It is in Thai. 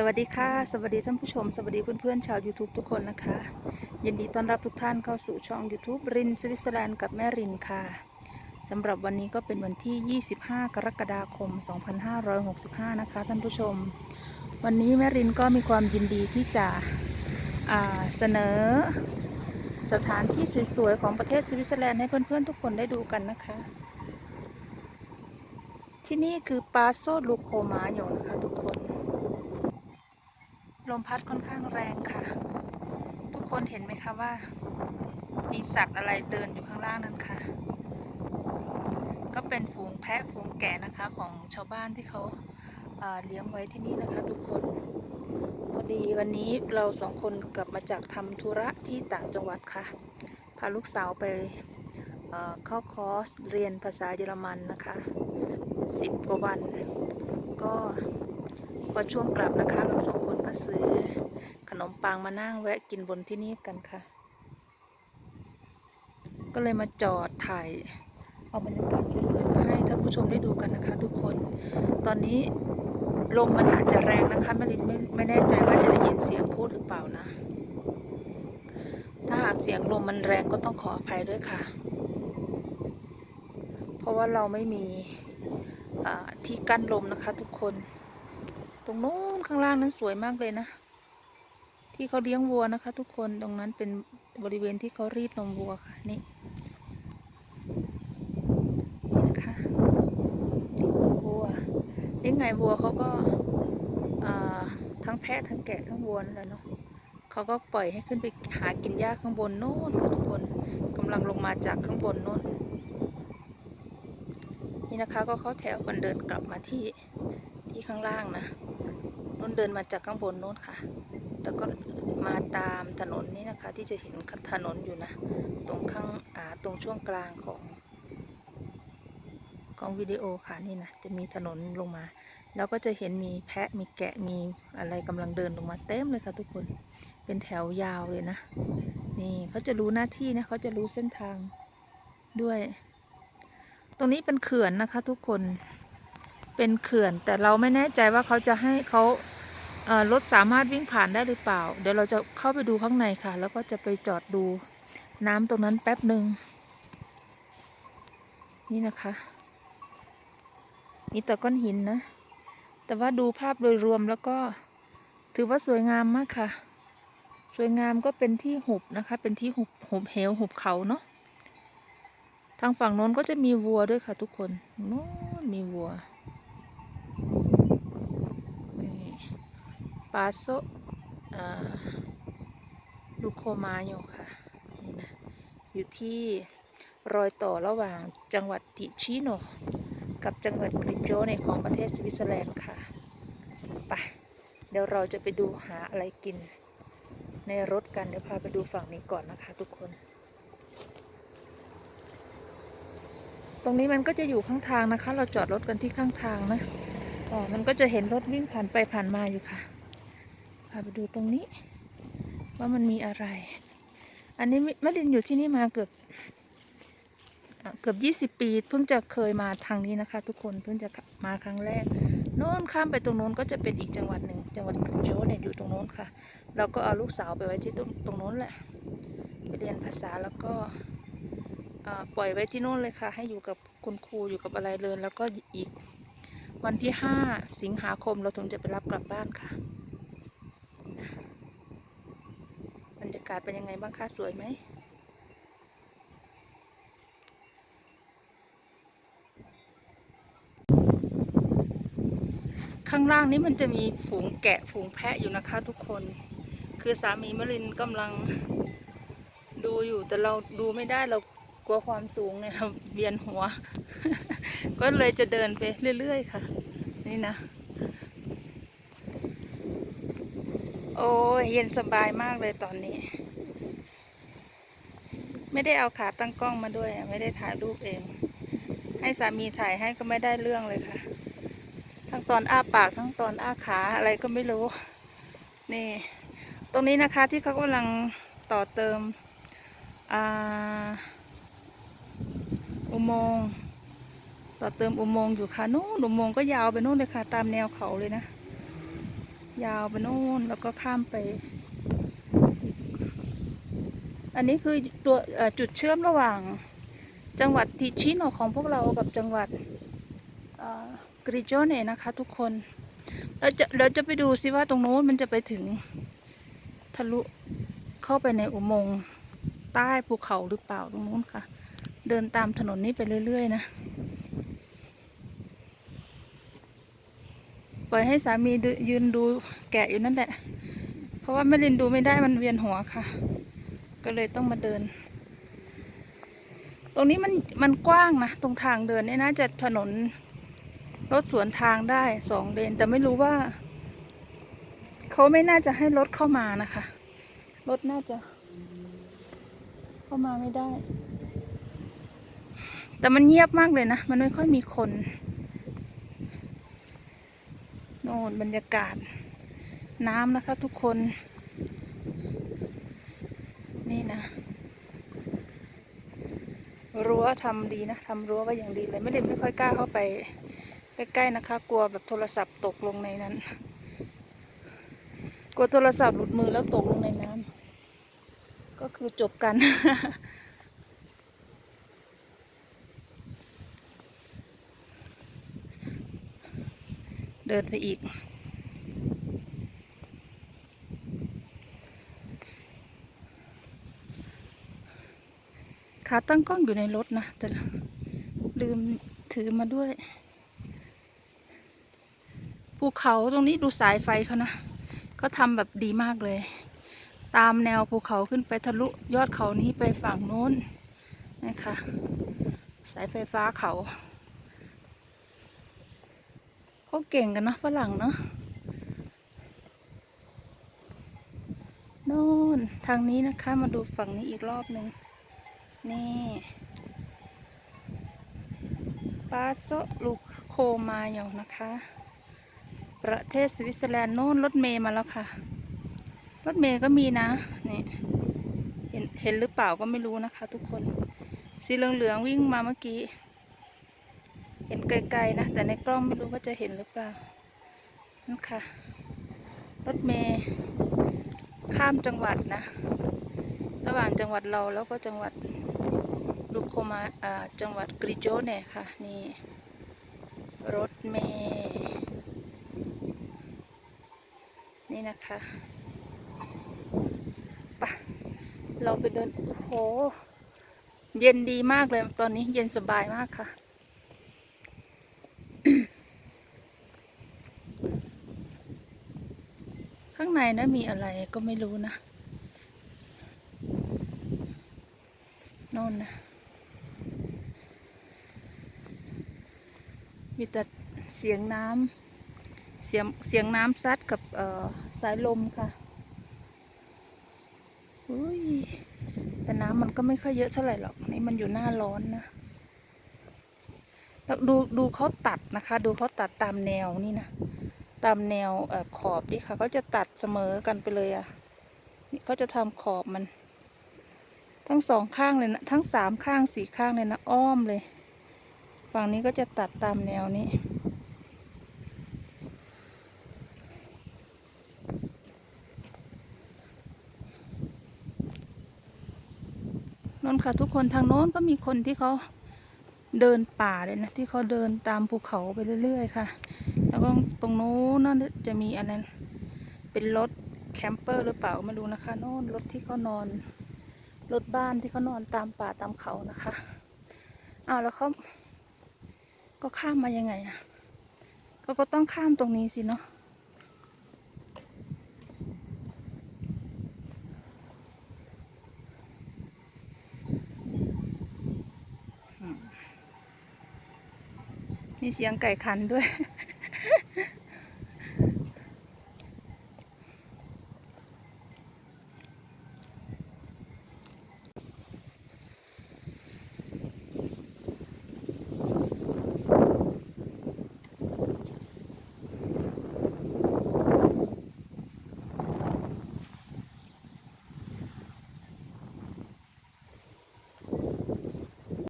สวัสดีค่ะ สวัสดีท่านผู้ชม สวัสดีเพื่อนๆชาว YouTube ทุกคนนะคะ ยินดีต้อนรับทุกท่านเข้าสู่ช่อง YouTube รินสวิตเซอร์แลนด์กับแม่รินค่ะสำหรับวันนี้ก็เป็นวันที่ 25 กรกฎาคม 2565 นะคะ ท่านผู้ชม วันนี้แม่รินก็มีความยินดีที่จะเสนอสถานที่สวยๆของประเทศสวิตเซอร์แลนด์ให้เพื่อนๆทุกคนได้ดูกันนะคะ ที่นี่คือปาโซลูโคมาโยนะคะทุกคน ลมพัดค่อนข้างแรงค่ะ ทุกคนเห็นไหมคะว่า มีสัตว์อะไรเดินอยู่ข้างล่างนั้นค่ะ ก็เป็นฝูงแพะฝูงแกะนะคะของชาวบ้านที่เขาเอ่อเลี้ยงไว้ที่นี่นะคะทุกคน พอดีวันนี้เราสองคนกลับมาจากทำธุระที่ต่างจังหวัดค่ะ พาลูกสาวไปเข้าคอร์สเรียนภาษาเยอรมันนะคะสิบกว่าวัน ก็ อช่วงกลับนะคะ เราสองคนก็ซื้อ ขนมปังมานั่งแวะกินบนที่นี่กันค่ะ ก็เลยมาจอดถ่ายเอาบรรยากาศสวยๆมาให้ท่านผู้ชมได้ดูกันนะคะ ทุกคน ตอนนี้ลมมันอาจจะแรงนะคะแมลินไม่ไม่แน่ใจว่าจะได้ยินเสียงพูดหรือเปล่านะ ถ้าหากเสียงลมมันแรงก็ต้องขออภัยด้วยค่ะ เพราะว่าเราไม่มีที่กั้นลมนะคะทุกคน ตรงโน้นข้างล่างนั้นสวยมากเลยนะ ที่เขาเลี้ยงวัวนะคะ ทุกคนตรงนั้นเป็นบริเวณที่เขารีดนมวัวค่ะนี่นี่นะคะรีดนมวัวนี่ไงวัวเขาก็อ่าทั้งแพะทั้งแกะทั้งวัวนั่นแหละเนาะเขาก็ปล่อยให้ขึ้นไปหากินหญ้าข้างบนโน้นค่ะทุกคนกำลังลงมาจากข้างบนโน้นนี่นะคะก็เขาแถวกันเดินกลับมาที่ที่ข้างล่างนะ น้นเดินมาจากข้างบนโน้นค่ะ แล้วก็มาตามถนนนี้นะคะ ที่จะเห็นถนนอยู่นะ ตรงข้างอ่าตรงช่วงกลางของของวิดีโอค่ะนี่นะจะมีถนนลงมา แล้วก็จะเห็นมีแพะมีแกะมีอะไรกำลังเดินลงมาเต็มเลยค่ะทุกคนเป็นแถวยาวเลยนะ นี่เขาจะรู้หน้าที่นะเขาจะรู้เส้นทางด้วย ตรงนี้เป็นเขื่อนนะคะ ทุกคน เป็นเขื่อน แต่เราไม่แน่ใจว่าเขาจะให้เขารถสามารถวิ่งผ่านได้หรือเปล่า เดี๋ยวเราจะเข้าไปดูข้างในค่ะ แล้วก็จะไปจอดดูน้ำตรงนั้นแป๊บหนึ่งนี่นะคะ มีแต่ก้อนหินนะ แต่ว่าดูภาพโดยรวมแล้วก็ถือว่าสวยงามมากค่ะ สวยงามก็เป็นที่หุบนะคะ เป็นที่หุบหุบเหวหุบเขาเนาะทางฝั่งโน้นก็จะมีวัวด้วยค่ะทุกคนโน้นมีวัวนี่ ปาโซอ่าลูโคมาโยค่ะนี่นะอยู่ที่รอยต่อระหว่างจังหวัดติชิโน กับจังหวัดกริโจในของประเทศสวิตเซอร์แลนด์ค่ะไปเดี๋ยวเราจะไปดูหาอะไรกิน ในรถกันเดี๋ยวพาไปดูฝั่งนี้ก่อนนะคะ ทุกคน ตรงนี้มันก็จะอยู่ข้างทางนะคะ เราจอดรถกันที่ข้างทางนะอ๋อมันก็จะเห็นรถวิ่งผ่านไปผ่านมาอยู่ค่ะ พาไปดูตรงนี้ ว่ามันมีอะไร อันนี้มะดินอยู่ที่นี่มาเกือบเกือบยี่สิบปี เพิ่งจะเคยมาทางนี้นะคะ ทุกคนเพิ่งจะมาครั้งแรกโน้นข้ามไปตรงโน้นก็จะเป็นอีกจังหวัดหนึ่งจังหวัดโจเนี่ยอยู่ตรงโน้นค่ะ เราก็เอาลูกสาวไปไว้ที่ตรงตรงโน้นแหละไปเรียนภาษาแล้วก็ปล่อยไว้ที่โน่นเลยค่ะ ให้อยู่กับคุณครูอยู่กับอะไรเลยแล้วก็อีกวันที่ห้าสิงหาคมเราถึงจะไปรับกลับบ้านค่ะบ รรยากาศเป็นยังไงบ้างคะสวยไหมข้างล่างนี้มันจะมีฝูงแกะฝูงแพะอยู่นะคะทุกคน คือสามีมรินกำลังดูอยู่แต่เราดูไม่ได้เรากลัวความสูงไงครับเวียนหัว ก็เลยจะเดินไปเรื่อย ๆ ค่ะ นี่นะ โอ้ยเย็นสบายมากเลยตอนนี้ ไม่ได้เอาขาตั้งกล้องมาด้วยไม่ได้ถ่ายรูปเอง ให้สามีถ่ายให้ก็ไม่ได้เรื่องเลยค่ะ ทั้งตอนอ้าปากทั้งตอนอ้าขาอะไรก็ไม่รู้ นี่ ตรงนี้นะคะที่เขากำลังต่อเติมอ่าอุโมงค์ต่อเติมอุโมงค์อยู่ค่ะนู่นอุโมงค์ก็ยาวไปนู่นเลยค่ะ ตามแนวเขาเลยนะ ยาวไปโน่นแล้วก็ข้ามไป อันนี้คือตัวจุดเชื่อมระหว่างจังหวัดติชิโนของพวกเรากับจังหวัดกริโจเน่นะคะทุกคนเราจะเราจะไปดูซิว่าตรงโน้นมันจะไปถึงทะลุเข้าไปในอุโมงค์ใต้ภูเขาหรือเปล่าตรงนู้นค่ะ เดินตามถนนนี้ไปเรื่อย ๆ นะ ปล่อยให้สามียืนดูแกะอยู่นั่นแหละ เพราะว่าแม่ลินดูไม่ได้มันเวียนหัวค่ะ ก็เลยต้องมาเดิน ตรงนี้มันมันกว้างนะ ตรงทางเดินเนี่ยน่าจะถนนรถสวนทางได้สองเลน แต่ไม่รู้ว่า เขาไม่น่าจะให้รถเข้ามานะคะ รถน่าจะ เข้ามาไม่ได้ แต่มันเงียบมากเลยนะ มันไม่ค่อยมีคน โน่นบรรยากาศ น้ำนะคะทุกคน นี่นะรั้วทำดีนะทำรั้วไว้อย่างดีเลยไม่ได้ไม่ค่อยกล้าเข้าไปใกล้ๆนะคะ กลัวแบบโทรศัพท์ตกลงในนั้น กลัวโทรศัพท์หลุดมือแล้วตกลงในน้ำก็คือจบกัน เดินไปอีก ขาตั้งกล้องอยู่ในรถนะ แต่ลืมถือมาด้วย ภูเขาตรงนี้ดูสายไฟเขานะ ก็ทำแบบดีมากเลย ตามแนวภูเขาขึ้นไปทะลุยอดเขานี้ไปฝั่งโน้นนะคะ สายไฟฟ้าเขา เขาเก่งกันนะฝรั่งเนาะโน่นทางนี้นะคะมาดูฝั่งนี้อีกรอบหนึ่งนี่ปาโซลูโคมาอยู่นะคะ ประเทศสวิตเซอร์แลนด์โน่นรถเมย์มาแล้วค่ะ รถเมย์ก็มีนะนี่เห็นเห็นหรือเปล่าก็ไม่รู้นะคะ ทุกคนสีเหลืองๆวิ่งมาเมื่อกี้ เห็นไกลๆนะ แต่ในกล้องไม่รู้ว่าจะเห็นหรือเปล่านั่นค่ะ รถเมย์ข้ามจังหวัดนะ ระหว่างจังหวัดเราแล้วก็จังหวัดลูโคมาจังหวัดกริโจเน่ค่ะ นี่ รถเมย์นี่นะคะไปะเราไปเดิน โอ้โห เย็นดีมากเลยตอนนี้เย็นสบายมากค่ะ ข้าง ในนะมีอะไรก็ไม่รู้นะโน่นนะ มีแต่เสียงน้ำเสียงเสียงน้ำซัดกับสายลมค่ะอุ้ยแต่น้ำมันก็ไม่ค่อยเยอะเท่าไหร่หรอก นี่มันอยู่หน้าร้อนนะแล้วดูดูเขาตัดนะคะ ดูเขาตัดตามแนวนี่นะ ตามแนวอขอบนี่ค่ะเขาจะตัดเสมอกันไปเลยอะ่ะนี่เขาจะทำขอบมัน ทั้งสองข้างเลยนะทั้งสามข้างสี่ข้างเลยนะอ้อมเลย ฝั่งนี้ก็จะตัดตามแนวนี้นนค่ะทุกคนทางโน้นก็มีคนที่เขาเดินป่าเลยนะที่เขาเดินตามภูเขาไปเรื่อย ๆ ค่ะ แล้วก็ตรงโน้นน่นจะมีอันนั้น เป็นรถแคมเปอร์หรือเปล่าไม่รู้นะคะโน่นรถที่เขานอน รถบ้านที่เขานอนตามป่าตามเขานะคะอ้าวแล้วเขาก็ข้ามมายังไงอะก็ก็ต้องข้ามตรงนี้สิเนาะมีเสียงไก่ขันด้วย